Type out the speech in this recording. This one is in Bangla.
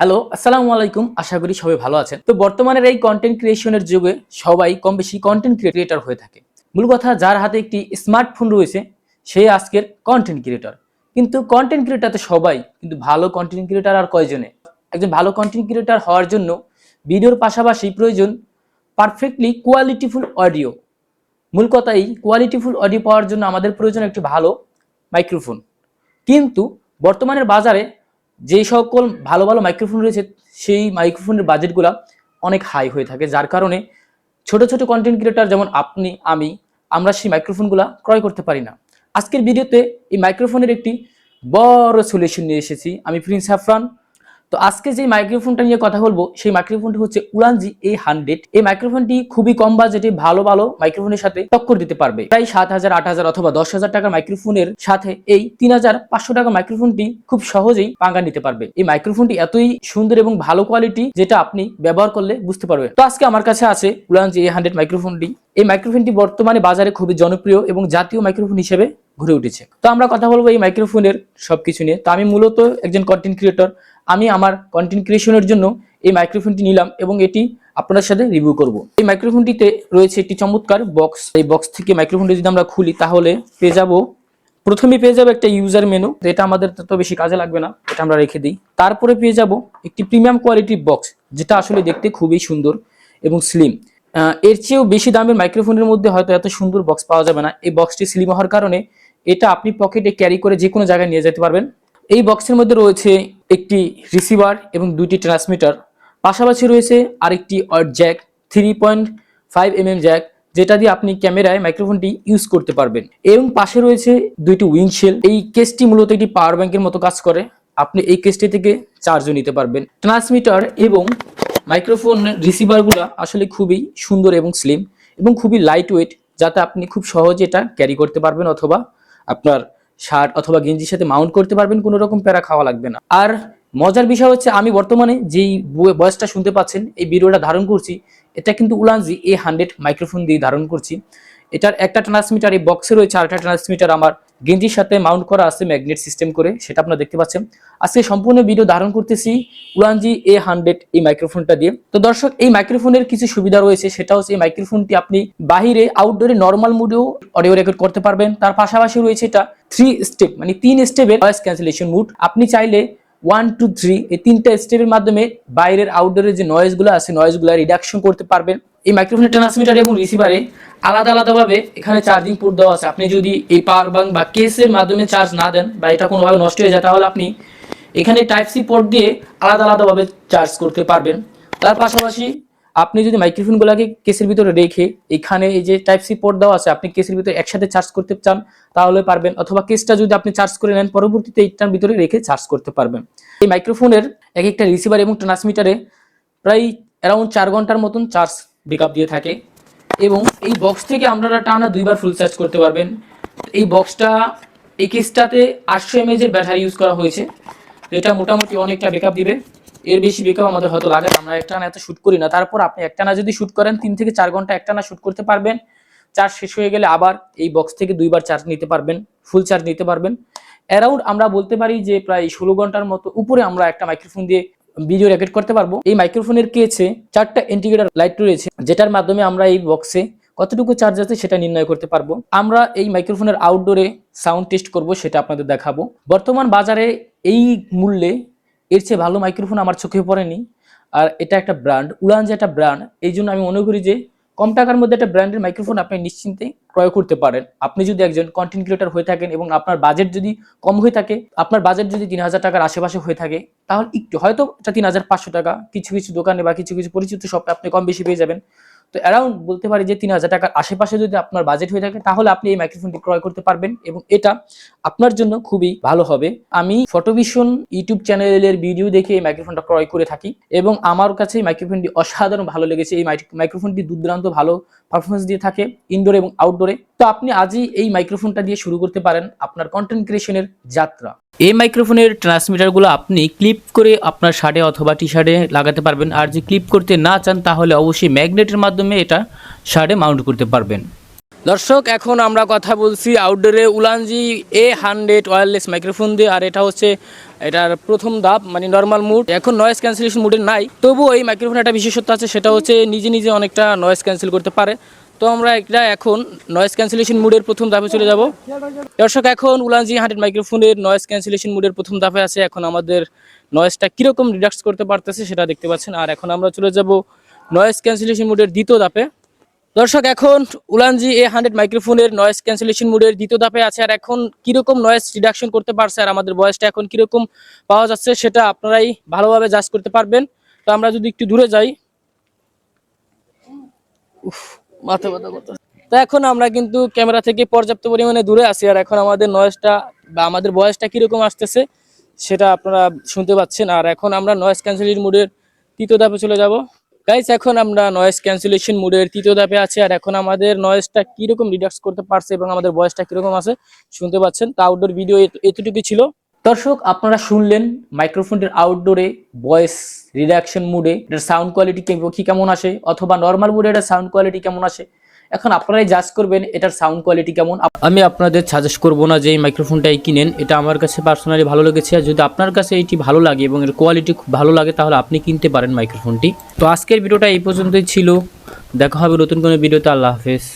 হ্যালো আসসালামু আলাইকুম। আশা করি সবাই ভালো আছেন। তো বর্তমানের এই কন্টেন্ট ক্রিয়েশনের যুগে সবাই কম বেশি কন্টেন্ট ক্রিয়েটর হয়ে থাকে। মূল কথা, যার হাতে একটি স্মার্টফোন রয়েছে, সে আজকের কন্টেন্ট ক্রিয়েটর কিন্তু কন্টেন্ট ক্রিয়েটর তো সবাই, কিন্তু ভালো কন্টেন্ট ক্রিয়েটর আর কয়জনে? একজন ভালো কন্টেন্ট ক্রিয়েটর হওয়ার জন্য ভিডিওর পাশাপাশি প্রয়োজন পারফেক্টলি কোয়ালিটিফুল অডিও মূল কথা, এই কোয়ালিটিফুল অডিও পাওয়ার জন্য আমাদের প্রয়োজন একটি ভালো মাইক্রোফোন কিন্তু বর্তমানের বাজারে যে সকল ভালো ভালো মাইক্রোফোন রয়েছে, সেই মাইক্রোফোনের বাজেটগুলো অনেক হাই হয়ে থাকে। যার কারণে ছোট ছোট কন্টেন্ট ক্রিয়েটার যেমন আপনি, আমি, আমরা সেই মাইক্রোফোনগুলো ক্রয় করতে পারি না। আজকের ভিডিওতে এই মাইক্রোফোনের একটি বড় সলিউশন নিয়ে এসেছি। আমি প্রিন্স সাফরান তো আজকে যে মাইক্রোফোনটা নিয়ে কথা বলব, সেই মাইক্রোফোনটি হচ্ছে উলানজি এ হান্ড্রেড এই মাইক্রোফোনটি খুবই কম বাজেটে ভালো ভালো মাইক্রোফোনের সাথে টক্কর দিতে পারবে। প্রায় সাত হাজার, আট হাজার অথবা দশ হাজার টাকার মাইক্রোফোনের সাথে এই তিন হাজার পাঁচশো টাকার মাইক্রোফোনটি খুব সহজেই পাঙ্গা নিতে পারবে। এই মাইক্রোফোনটি এতই সুন্দর এবং ভালো কোয়ালিটি যেটা আপনি ব্যবহার করলে বুঝতে পারবেন। তো আজকে আমার কাছে আছে উলানজি এ হান্ড্রেড মাইক্রোফোনটি এই মাইক্রোফোনটি বর্তমানে বাজারে খুবই জনপ্রিয় এবং জাতীয় মাইক্রোফোন হিসেবে ঘুরে উঠেছে। তো আমরা কথা বলব এই মাইক্রোফোনের সবকিছু নিয়ে। তো আমি মূলত একজন কন্টেন্ট ক্রিয়েটর আমি আমার কন্টেন্ট ক্রিয়েশনের জন্য এই মাইক্রোফোনটি নিলাম এবং এটি আপনাদের সাথে রিভিউ করব। এই মাইক্রোফোনটিতে রয়েছে একটি চমৎকার বক্স এই বক্স থেকে মাইক্রোফোনটি যদি আমরা খুলি, তাহলে পেয়ে যাব। প্রথমে পেয়ে যাব একটা ইউজার মেনু এটা আমাদের তো বেশি কাজে লাগবে না, এটা আমরা রেখে দিই। তারপরে পেয়ে যাব একটি প্রিমিয়াম কোয়ালিটির বক্স যেটা আসলে দেখতে খুবই সুন্দর এবং স্লিম এর চেয়েও বেশি দামের মাইক্রোফোনের মধ্যে হয়তো এত সুন্দর বক্স পাওয়া যাবে না। এই বক্সটি স্লিম হওয়ার কারণে এটা আপনি পকেটে ক্যারি করে যে কোনো জায়গায় নিয়ে যেতে পারবেন। এই বক্সের মধ্যে রয়েছে একটি রিসিভার এবং দুইটি ট্রান্সমিটার পাশাপাশি রয়েছে আরেকটি odd jack three point five M M jack যেটা দিয়ে আপনি ক্যামেরায় মাইক্রোফোনটি ইউজ করতে পারবেন। এবং পাশে রয়েছে দুইটি উইন্ডশেল এই কেসটি মূলত একটি পাওয়ার ব্যাংকের মতো কাজ করে। আপনি এই কেসটি থেকে চার্জও নিতে পারবেন। ট্রান্সমিটার এবং মাইক্রোফোন রিসিভারগুলো আসলে খুবই সুন্দর এবং স্লিম এবং খুবই লাইট ওয়েট যাতে আপনি খুব সহজে এটা ক্যারি করতে পারবেন অথবা আপনার শার্ট অথবা গেঞ্জির সাথে মাউন্ট করতে পারবেন, কোনো রকম প্যারা খাওয়া লাগবে না। আর মজার বিষয় হচ্ছে, আমি বর্তমানে যেই বয়সটা শুনতে পাচ্ছেন, এই ভিডিওটা ধারণ করছি, এটা কিন্তু উলানজি এ হান্ড্রেড মাইক্রোফোন দিয়ে ধারণ করছি। এটার একটা ট্রান্সমিটার এই বক্সে রয়েছে, আরেকটা ট্রান্সমিটার আমার। গেঞ্জির সাথে মাউন্ট করা আছে ম্যাগনেট সিস্টেম করে, সেটা আপনারা দেখতে পাচ্ছেন। আজকে সম্পূর্ণ ভিডিও ধারণ করতেছি উলানজি এ হান্ড্রেড এই মাইক্রোফোনটা দিয়ে। তো দর্শক, এই মাইক্রোফোনের কিছু সুবিধা রয়েছে, সেটা হচ্ছে এই মাইক্রোফোনটি আপনি বাহিরে আউটডোরে নর্মাল মুডেও অডিও রেকর্ড করতে পারবেন। তার পাশাপাশি রয়েছে এটা থ্রি স্টেপ মানে তিন স্টেপের ভয়েস ক্যান্সেলেশন মুড আপনি চাইলে ওয়ান টু থ্রি এই তিনটা স্টেপের মাধ্যমে বাইরের আউটডোরের যে নয়েজগুলো আছে নয়েজগুলো রিডাকশন করতে পারবেন। এই মাইক্রোফোনের ট্রান্সমিটার এবং রিসিভারে আলাদা আলাদাভাবে এখানে চার্জিং পোর্ট দেওয়া আছে। আপনি যদি এই পাওয়ার ব্যাংক বা কেসের মাধ্যমে চার্জ না দেন বা এটা কোনোভাবে নষ্ট হয়ে যায়, তাহলে আপনি এখানে টাইপ সি পোর্ট দিয়ে আলাদা আলাদাভাবে চার্জ করতে পারবেন। তার পাশাপাশি আপনি যদি মাইক্রোফোনগুলোকে কেসের ভিতরে রেখে এখানে এই যে টাইপ সি পোর্ট দেওয়া আছে, আপনি কেসের ভিতরে একসাথে চার্জ করতে চান, তাহলে পারবেন। অথবা কেসটা যদি আপনি চার্জ করে নেন, পরবর্তীতে এইটার ভিতরে রেখে চার্জ করতে পারবেন। এই মাইক্রোফোনের এক একটা রিসিভার এবং ট্রান্সমিটারে প্রায় অ্যারাউন্ড চার ঘণ্টার মতন চার্জ ব্যাকআপ দিয়ে থাকে। এবং এই বক্স থেকে আপনারা টানা দুইবার ফুল চার্জ করতে পারবেন। এই বক্সটা এই কেসটাতে আটশো এমএজ এর ব্যাটারি ইউজ করা হয়েছে। এটা মোটামুটি অনেকটা বেকআপ দিবে। এর বেশি বেকআপ আমাদের হয়তো লাগে। আমরা একটানা এত শুট করি না। তারপর আপনি একটানা যদি শুট করেন, তিন থেকে চার ঘণ্টা একটানা শ্যুট করতে পারবেন। চার্জ শেষ হয়ে গেলে আবার এই বক্স থেকে দুইবার চার্জ নিতে পারবেন ফুল চার্জ নিতে পারবেন। অ্যারাউন্ড আমরা বলতে পারি যে প্রায় ষোলো ঘণ্টার মতো উপরে আমরা একটা মাইক্রোফোন দিয়ে ভিডিও রেকর্ড করতে পারব। এই মাইক্রোফোনের কেছে চারটা ইন্টিগ্রেটার লাইট রয়েছে, যেটার মাধ্যমে আমরা এই বক্সে কতটুকু চার্জ আছে সেটা নির্ণয় করতে পারব। আমরা এই মাইক্রোফোনের আউটডোরে সাউন্ড টেস্ট করব, সেটা আপনাদের দেখাবো। বর্তমান বাজারে এই মূল্যে এর চেয়ে ভালো মাইক্রোফোন আমার চোখে পড়েনি। আর এটা একটা ব্র্যান্ড উড়ান যে একটা ব্র্যান্ড এই জন্য আমি মনে করি যে কম টাকার মধ্যে একটা ব্র্যান্ডের মাইক্রোফোন আপনি নিশ্চিন্তে ক্রয় করতে পারেন। আপনি যদি একজন কন্টেন্ট ক্রিয়েটার হয়ে থাকেন এবং আপনার বাজেট যদি কম হয়ে থাকে, আপনার বাজেট যদি তিন হাজার টাকার আশেপাশে হয়ে থাকে, তাহলে একটু হয়তো তিন হাজার পাঁচশো টাকা, কিছু কিছু দোকানে বা কিছু কিছু পরিচিত শপে আপনি কম বেশি পেয়ে যাবেন। তো অ্যারাউন্ড বলতে পারি যে তিন হাজার টাকার আশেপাশে যদি আপনার বাজেট হয়ে থাকে, তাহলে আপনি এই মাইক্রোফোনটি ক্রয় করতে পারবেন এবং এটা আপনার জন্য খুবই ভালো হবে। আমি ফটোভিশন ইউটিউব চ্যানেলের ভিডিও দেখে এই মাইক্রোফোনটা ক্রয় করে থাকি এবং আমার কাছে এই মাইক্রোফোনটি অসাধারণ ভালো লেগেছে। এই মাইক- মাইক্রোফোনটি দুর্দান্ত ভালো পারফরমেন্স দিয়ে থাকে ইনডোর এবং আউটডোরে তো আপনি আজই এই মাইক্রোফোনটা দিয়ে শুরু করতে পারেন আপনার কন্টেন্ট ক্রিয়েশনের যাত্রা। এই মাইক্রোফোনের ট্রান্সমিটারগুলো আপনি ক্লিপ করে আপনার শার্টে অথবা টি শার্টে লাগাতে পারবেন। আর যে ক্লিপ করতে না চান, তাহলে অবশ্যই ম্যাগনেটের মাধ্যমে এটা শার্টে মাউন্ট করতে পারবেন। দর্শক, এখন আমরা কথা বলছি আউটডোরে Ulanzi A hundred wireless microphone দিয়ে। আর এটা হচ্ছে, এটার প্রথম ধাপ মানে নর্মাল মুড এখন নয়েজ ক্যান্সেলেশন মুডে নাই। তবুও এই মাইক্রোফোনের একটা বিশেষত্ব আছে, সেটা হচ্ছে নিজে নিজে অনেকটা নয়েজ ক্যান্সেল করতে পারে। তো আমরা এটা এখন নয়েজ ক্যান্সেলেশন মুডের প্রথম ধাপে চলে যাব। দর্শক এখন উলানজি হান্ড্রেড মাইক্রোফোনের নয়েজ ক্যান্সেলেশন মুডের প্রথম ধাপে আছে। এখন আমাদের নয়েজটা কীরকম রিডাক্স করতে পারতেছে সেটা দেখতে পাচ্ছেন। আর এখন আমরা চলে যাব নয়েজ ক্যান্সেলেশন মুডের দ্বিতীয় ধাপে। দর্শক এখন উলানজি এ হান্ড্রেড মাইক্রোফোনের নয়েজ ক্যান্সেলেশন মুডের দ্বিতীয় ধাপে আছে। আর এখন কীরকম নয়েজ রিডাকশন করতে পারছে আর আমাদের ভয়েসটা এখন কীরকম পাওয়া যাচ্ছে সেটা আপনারাই ভালোভাবে জাজ করতে পারবেন। তো আমরা যদি একটু দূরে যাই। উফ, মাথা ব্যথা করতেছে। তো এখন আমরা কিন্তু ক্যামেরা থেকে পর্যাপ্ত পরিমাণে দূরে আছি, আর এখন আমাদের নয়েজটা বা আমাদের বয়সটা কীরকম আসতেছে সেটা আপনারা শুনতে পাচ্ছেন। আর এখন আমরা নয়েজ ক্যান্সেলিং মুডের তৃতীয় ধাপে চলে যাব। গাইস এখন আমরা নয়েজ ক্যান্সেলেশন মুডের তৃতীয় ধাপে আছি, আর এখন আমাদের নয়েজটা কীরকম রিডাক্স করতে পারছে এবং আমাদের ভয়েসটা কীরকম আছে, শুনতে পাচ্ছেন। তো আউটডোর ভিডিও এতটুকু ছিল। দর্শক, আপনারা শুনলেন মাইক্রোফোনটির আউটডোরে ভয়েস রিডাকশন মুডে এটার সাউন্ড কোয়ালিটি কি কেমন আসে? অথবা নর্মাল মুডে এটার সাউন্ড কোয়ালিটি কেমন আসে? এখন আপনারাই জাজ করবেন এটার সাউন্ড কোয়ালিটি কেমন। আমি আপনাদের সাজেস্ট করব না যে এই মাইক্রোফোনটাই কিনেন, এটা আমার কাছে পার্সোনালি ভালো লেগেছে। আর যদি আপনার কাছে এটি ভালো লাগে এবং এর কোয়ালিটি খুব ভালো লাগে, তাহলে আপনি কিনতে পারেন মাইক্রোফোনটি। তো আজকের ভিডিওটা এই পর্যন্তই ছিল। দেখা হবে নতুন কোনো ভিডিওতে। আল্লাহ হাফেজ।